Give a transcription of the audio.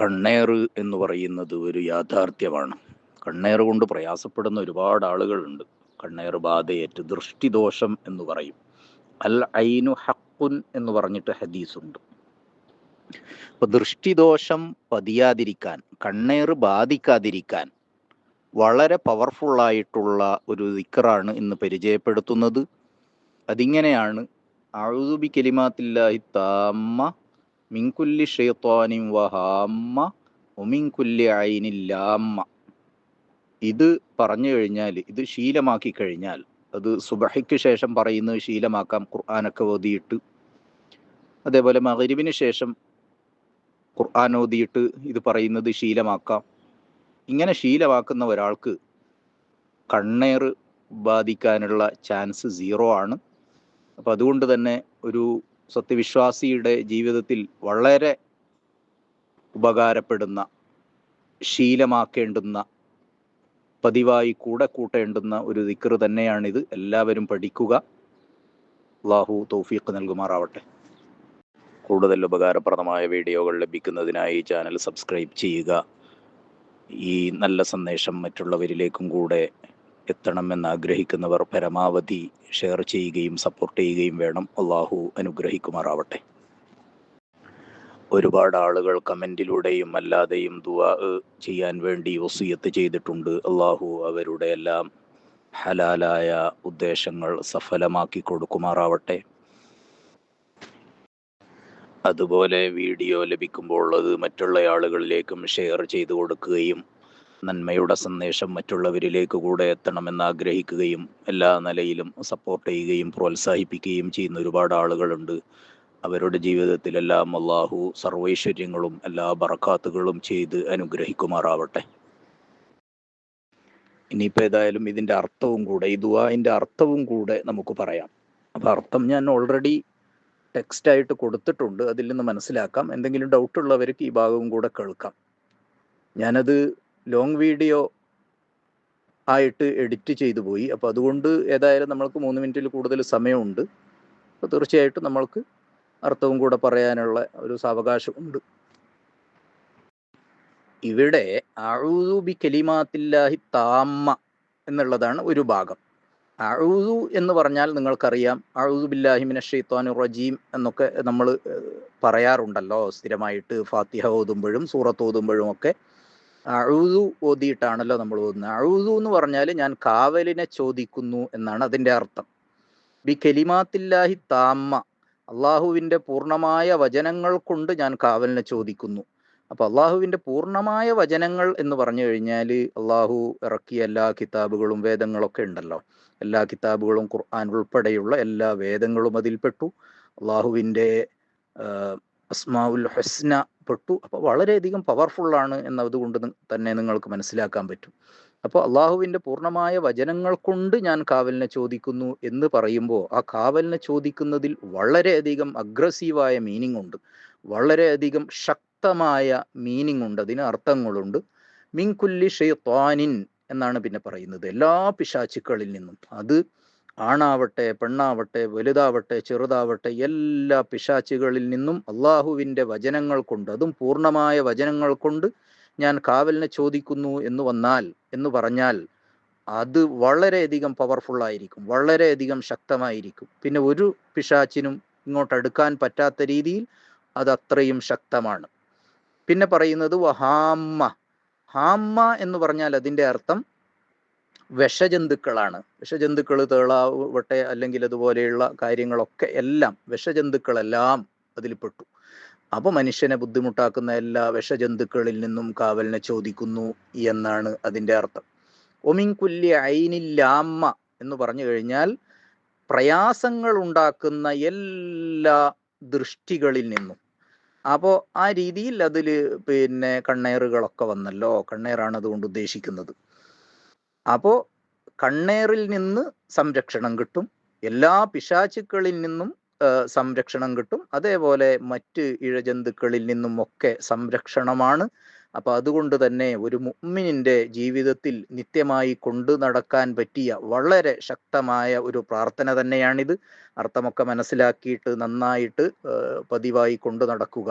കണ്ണേർ എന്ന് പറയുന്നത് ഒരു യാഥാർത്ഥ്യമാണ്. കണ്ണേർ കൊണ്ട് പ്രയാസപ്പെടുന്ന ഒരുപാട് ആളുകളുണ്ട്. കണ്ണേർ ബാധയേറ്റ് ദൃഷ്ടിദോഷം എന്ന് പറയും. അൽ ഐനു ഹക്കുൻ എന്ന് പറഞ്ഞിട്ട് ഹദീസുണ്ട്. അപ്പൊ ദൃഷ്ടിദോഷം പതിയാതിരിക്കാൻ കണ്ണേർ ബാധിക്കാതിരിക്കാൻ വളരെ പവർഫുള്ളായിട്ടുള്ള ഒരു ദിക്കറാണ് ഇന്ന് പരിചയപ്പെടുത്തുന്നത്. അതിങ്ങനെയാണ് അഴുതുബി കലിമാത്തില്ലാഹി താമ്മ മിൻകുല്ലി ഷെയ്ത്താനിം വഹാമ്മ ഒമിൻകുല്ലി ഐനില്ലാമ്മ ഇത് പറഞ്ഞു കഴിഞ്ഞാൽ ഇത് ശീലമാക്കി കഴിഞ്ഞാൽ അത് സുബഹയ്ക്ക് ശേഷം പറയുന്നത് ശീലമാക്കാം ഖുർആാനൊക്കെ ഓതിയിട്ട്. അതേപോലെ മകരിവിന് ശേഷം ഖുർആൻ ഓതിയിട്ട് ഇത് പറയുന്നത് ശീലമാക്കാം. ഇങ്ങനെ ശീലമാക്കുന്ന ഒരാൾക്ക് കണ്ണേർ ബാധിക്കാനുള്ള ചാൻസ് സീറോ ആണ്. അപ്പം അതുകൊണ്ട് തന്നെ ഒരു സത്യവിശ്വാസിയുടെ ജീവിതത്തിൽ വളരെ ഉപകാരപ്പെടുന്ന ശീലമാക്കേണ്ടുന്ന പതിവായി കൂടെ കൂട്ടേണ്ടുന്ന ഒരു ദിക്കറ് തന്നെയാണിത്. എല്ലാവരും പഠിക്കുക. അള്ളാഹു തൗഫീഖ് നൽകുമാറാവട്ടെ. കൂടുതൽ ഉപകാരപ്രദമായ വീഡിയോകൾ ലഭിക്കുന്നതിനായി ചാനൽ സബ്സ്ക്രൈബ് ചെയ്യുക. ഈ നല്ല സന്ദേശം മറ്റുള്ളവരിലേക്കും കൂടെ എത്തണമെന്ന് ആഗ്രഹിക്കുന്നവർ പരമാവധി ഷെയർ ചെയ്യുകയും സപ്പോർട്ട് ചെയ്യുകയും വേണം. അള്ളാഹു അനുഗ്രഹിക്കുമാറാവട്ടെ. ഒരുപാട് ആളുകൾ കമന്റിലൂടെയും അല്ലാതെയും ദുവാ ചെയ്യാൻ വേണ്ടി വസീയത്ത് ചെയ്തിട്ടുണ്ട്. അള്ളാഹു അവരുടെ എല്ലാം ഹലാലായ ഉദ്ദേശങ്ങൾ സഫലമാക്കി കൊടുക്കുമാറാവട്ടെ. അതുപോലെ വീഡിയോ ലഭിക്കുമ്പോൾ അത് മറ്റുള്ള ആളുകളിലേക്കും ഷെയർ ചെയ്തു കൊടുക്കുകയും നന്മയുടെ സന്ദേശം മറ്റുള്ളവരിലേക്ക് കൂടെ എത്തണമെന്ന് ആഗ്രഹിക്കുകയും എല്ലാ നിലയിലും സപ്പോർട്ട് ചെയ്യുകയും പ്രോത്സാഹിപ്പിക്കുകയും ചെയ്യുന്ന ഒരുപാട് ആളുകളുണ്ട്. അവരുടെ ജീവിതത്തിലെല്ലാം അള്ളാഹു സർവൈശ്വര്യങ്ങളും എല്ലാ ബറക്കാത്തുകളും ചെയ്ത് അനുഗ്രഹിക്കുമാറാവട്ടെ. ഇനിയിപ്പോൾ ഏതായാലും ഇതിന്റെ അർത്ഥവും കൂടെ ഈ ദുവാന്റെ അർത്ഥവും കൂടെ നമുക്ക് പറയാം. അപ്പോൾ അർത്ഥം ഞാൻ ഓൾറെഡി ടെക്സ്റ്റായിട്ട് കൊടുത്തിട്ടുണ്ട് അതിൽ നിന്ന് മനസ്സിലാക്കാം. എന്തെങ്കിലും ഡൗട്ട് ഉള്ളവർക്ക് ഈ ഭാഗവും കൂടെ കേൾക്കാം. ഞാനത് ലോങ് വീഡിയോ ആയിട്ട് എഡിറ്റ് ചെയ്തു പോയി. അപ്പോൾ അതുകൊണ്ട് ഏതായാലും നമ്മൾക്ക് മൂന്ന് മിനിറ്റിൽ കൂടുതൽ സമയമുണ്ട്. അപ്പോൾ തീർച്ചയായിട്ടും നമ്മൾക്ക് അർത്ഥവും കൂടെ പറയാനുള്ള ഒരു സാവകാശമുണ്ട്. ഇവിടെ അഴുതുബി കലിമാത്തില്ലാഹി താമ്മ എന്നുള്ളതാണ് ഒരു ഭാഗം. അഴുതു എന്ന് പറഞ്ഞാൽ നിങ്ങൾക്കറിയാം അഴുതുബില്ലാഹി ബില്ലാഹിമിന ഷെയ്ത്താനു റജീം എന്നൊക്കെ നമ്മൾ പറയാറുണ്ടല്ലോ. സ്ഥിരമായിട്ട് ഫാത്തിഹ ഓതുമ്പോഴും സൂറത്ത് ഓതുമ്പോഴും ഒക്കെ. അഴൂതു ഓതിയിട്ടാണല്ലോ നമ്മൾ ഓതുന്നത്. അഴുതു എന്ന് പറഞ്ഞാൽ ഞാൻ കാവലിനെ ചോദിക്കുന്നു എന്നാണ് അതിന്റെ അർത്ഥം. ബി കലിമാത്തില്ലാഹി താമ്മ. അള്ളാഹുവിന്റെ പൂർണമായ വചനങ്ങൾ കൊണ്ട് ഞാൻ കാവലിനെ ചോദിക്കുന്നു. അപ്പോൾ അള്ളാഹുവിന്റെ പൂർണമായ വചനങ്ങൾ എന്ന് പറഞ്ഞു കഴിഞ്ഞാൽ അള്ളാഹു ഇറക്കിയ എല്ലാ കിതാബുകളും വേദങ്ങളൊക്കെ ഉണ്ടല്ലോ. എല്ലാ കിതാബുകളും ഖുർആൻ ഉൾപ്പെടെയുള്ള എല്ലാ വേദങ്ങളും അതിൽപ്പെട്ടു. അള്ളാഹുവിന്റെ അസ്മാവുൽ ഹസ്ന പെട്ടു. അപ്പോൾ വളരെയധികം പവർഫുള്ളാണ് എന്നതുകൊണ്ട് തന്നെ നിങ്ങൾക്ക് മനസ്സിലാക്കാൻ പറ്റും. അപ്പോൾ അള്ളാഹുവിന്റെ പൂർണമായ വചനങ്ങൾ കൊണ്ട് ഞാൻ കാവലിനെ ചോദിക്കുന്നു എന്ന് പറയുമ്പോൾ ആ കാവലിനെ ചോദിക്കുന്നതിൽ വളരെയധികം അഗ്രസീവായ മീനിങ് ഉണ്ട്. വളരെയധികം ശക്തമായ മീനിങ് ഉണ്ട്. അതിന് അർത്ഥങ്ങളുണ്ട്. മിങ്കുല്ലി ഷെയ്ത്വാനിൻ എന്നാണ് പിന്നെ പറയുന്നത്. എല്ലാ പിശാചുക്കളിൽ നിന്നും. അത് ആണാവട്ടെ പെണ്ണാവട്ടെ വലുതാവട്ടെ ചെറുതാവട്ടെ എല്ലാ പിശാച്ചുകളിൽ നിന്നും അള്ളാഹുവിന്റെ വചനങ്ങൾ കൊണ്ട് അതും പൂർണമായ വചനങ്ങൾ കൊണ്ട് ഞാൻ കാവലിനെ ചോദിക്കുന്നു എന്ന് വന്നാൽ എന്ന് പറഞ്ഞാൽ അത് വളരെയധികം പവർഫുള്ളായിരിക്കും വളരെയധികം ശക്തമായിരിക്കും. പിന്നെ ഒരു പിശാച്ചിനും ഇങ്ങോട്ട് അടുക്കാൻ പറ്റാത്ത രീതിയിൽ അത് അത്രയും ശക്തമാണ്. പിന്നെ പറയുന്നത് വഹാമ്മ. ഹാമ്മ എന്ന് പറഞ്ഞാൽ അതിന്റെ അർത്ഥം വിഷജന്തുക്കളാണ്. വിഷജന്തുക്കൾ തേളാവട്ടെ അല്ലെങ്കിൽ അതുപോലെയുള്ള കാര്യങ്ങളൊക്കെ എല്ലാം വിഷജന്തുക്കളെല്ലാം അതിൽപ്പെട്ടു അപ്പൊ മനുഷ്യനെ ബുദ്ധിമുട്ടാക്കുന്ന എല്ലാ വിഷജന്തുക്കളിൽ നിന്നും കാവലിനെ ചോദിക്കുന്നു എന്നാണ് അതിന്റെ അർത്ഥം. ഒമിൻകുല്ലി ഐനില്ലാമ്മ എന്ന് പറഞ്ഞു കഴിഞ്ഞാൽ പ്രയാസങ്ങൾ ഉണ്ടാക്കുന്ന എല്ലാ ദൃഷ്ടികളിൽ നിന്നും. അപ്പോൾ ആ രീതിയിൽ അതിൽ പിന്നെ കണ്ണേറുകളൊക്കെ വന്നല്ലോ. കണ്ണേറാണ് അതുകൊണ്ട് ഉദ്ദേശിക്കുന്നത്. അപ്പോൾ കണ്ണേറിൽ നിന്ന് സംരക്ഷണം കിട്ടും. എല്ലാ പിശാചുക്കളിൽ നിന്നും സംരക്ഷണം കിട്ടും. അതേപോലെ മറ്റ് ഇഴജന്തുക്കളിൽ നിന്നും ഒക്കെ സംരക്ഷണമാണ്. അപ്പൊ അതുകൊണ്ട് തന്നെ ഒരു മുഅ്മിനിന്റെ ജീവിതത്തിൽ നിത്യമായി കൊണ്ടു നടക്കാൻ പറ്റിയ വളരെ ശക്തമായ ഒരു പ്രാർത്ഥന തന്നെയാണിത്. അർത്ഥമൊക്കെ മനസ്സിലാക്കിയിട്ട് നന്നായിട്ട് പതിവായി കൊണ്ടു നടക്കുക.